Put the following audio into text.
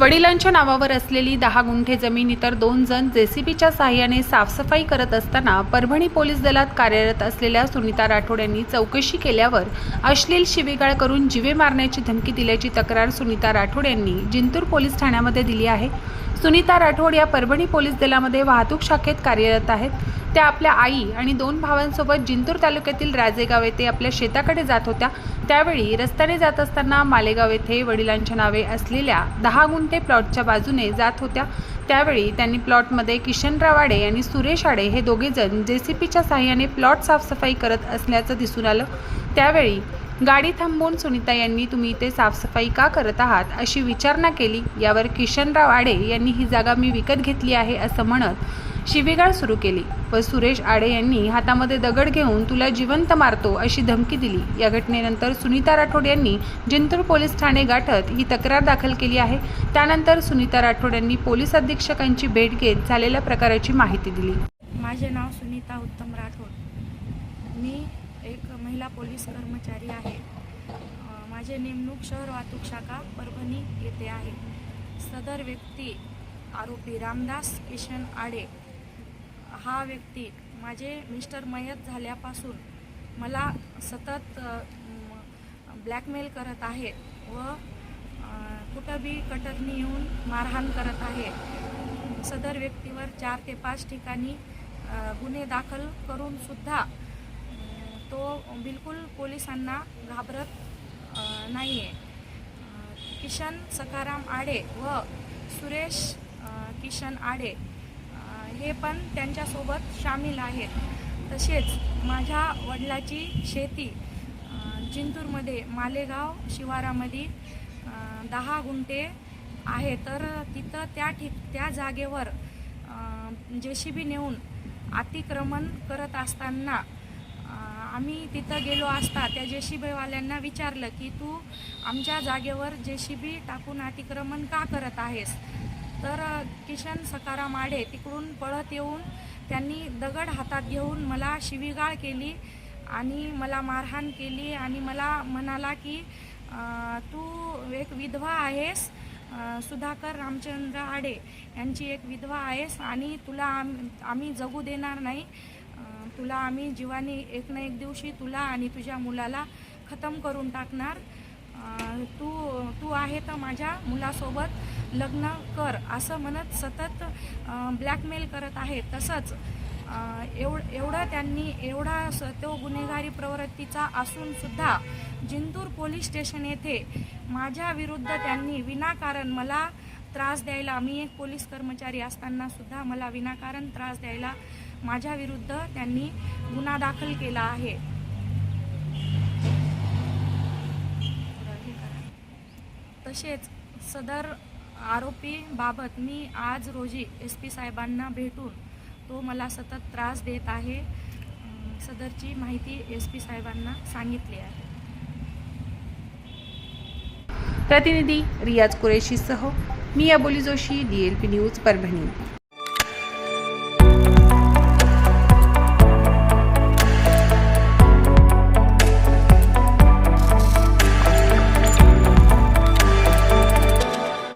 वडिलांच्या नावावर असलेली दहा गुंठे जमीन इतर दोन जण जेसीबीच्या सहाय्याने साफसफाई करत असताना परभणी पोलीस दलात कार्यरत असलेल्या सुनीता राठोड यांनी चौकशी केल्यावर अश्लील शिवीगाळ करून जीवे मारण्याची धमकी दिल्याची तक्रार सुनीता राठोड यांनी जिंतूर पोलीस ठाण्यामध्ये दिली आहे. सुनीता राठोड या परभणी पोलीस दलामध्ये वाहतूक शाखेत कार्यरत आहेत. त्या आपल्या आई आणि दोन भावांसोबत जिंतूर तालुक्यातील राजेगाव येथे आपल्या शेताकडे जात होत्या. त्यावेळी रस्त्याने जात असताना मालेगाव येथे वडिलांच्या नावे असलेल्या दहा गुंठे प्लॉटच्या बाजूने जात होत्या. त्यावेळी त्यांनी प्लॉटमध्ये किशनराव आडे आणि सुरेश आडे हे दोघेजण जे सी पीच्या साह्याने प्लॉट साफसफाई करत असल्याचं दिसून आलं. त्यावेळी गाडी थांबवून सुनीता यांनी तुम्ही इथे साफसफाई का करत आहात? अशी विचारणा केली. यावर किशनराव आडे यांनी ही जागा मी विकत घेतली आहे असं म्हणत शिवीगाळ सुरू केली व सुरेश आडे यांनी हातामध्ये दगड घेऊन तुला जिवंत मारतो अशी धमकी दिली. या घटनेनंतर सुनीता राठोड यांनी जिंतूर पोलीस ठाणे गाठत ही तक्रार दाखल केली आहे. त्यानंतर सुनीता राठोड यांनी पोलीस अधीक्षकांची भेट घेत झालेल्या प्रकाराची माहिती दिली. माझे नाव सुनीता उत्तम राठोड. मी एक महिला पोलीस कर्मचारी आहे. माझे नेमणूक शहर वाहतूक शाखा परभणी येथे आहे. सदर व्यक्ती आरोपी रामदास किशन आडे हा व्यक्ती माझे मिस्टर मयत झाल्यापासून मला सतत ब्लॅकमेल करत आहे व कुठंबी कुठं बी कटरनी येऊन मारहाण करत आहे. सदर व्यक्तीवर चार ते पाच ठिकाणी गुन्हे दाखल करूनसुद्धा तो बिलकुल पोलिसांना घाबरत नाही आहे किशन सखाराम आडे व सुरेश किशन आडे हे पण त्यांच्यासोबत सामील आहेत. तसेच माझ्या वडिलाची शेती जिंतूरमध्ये मालेगाव शिवारामध्ये दहा गुंठे आहे. तर तिथं त्या ठिक त्या जागेवर जे सी बी नेऊन अतिक्रमण करत असताना आम्ही तिथं गेलो असता त्या जे सी बीवाल्यांना विचारलं की तू आमच्या जागेवर जे सी बी टाकून अतिक्रमण का करत आहेस? तर किशन सकाराम आडे तिकडून पळत येऊन त्यांनी दगड हातात घेऊन मला शिवीगाळ केली आणि मला मारहाण केली आणि मला म्हणाला की तू एक विधवा आहेस सुधाकर रामचंद्र आडे यांची एक विधवा आहेस आणि तुला आम आम्ही जगू देणार नाही. तुला आम्ही जीवानी एक ना एक दिवशी तुला आणि तुझ्या मुलाला खतम करून टाकणार. आहे तर माझ्या मुलासोबत लग्न कर असं म्हणत सतत ब्लॅकमेल करत आहे. तसंच एव एवढं त्यांनी एवढा स- तो गुन्हेगारी प्रवृत्तीचा असूनसुद्धा जिंतूर पोलीस स्टेशन येथे माझ्या विरुद्ध त्यांनी विनाकारण मला त्रास द्यायला मी एक पोलीस कर्मचारी असताना सुद्धा मला विनाकारण त्रास द्यायला माझ्या विरुद्ध त्यांनी गुन्हा दाखल केला आहे. तसेच सदर आरोपी बाबत मी आज रोजी एस पी साहेबांना भेटून तो मला सतत त्रास देत आहे. सदरची माहिती एस पी साहेबांना सांगितली आहे. प्रतिनिधी रियाज कुरेशीसह मी Aboli Joshi D L P news Parbhani.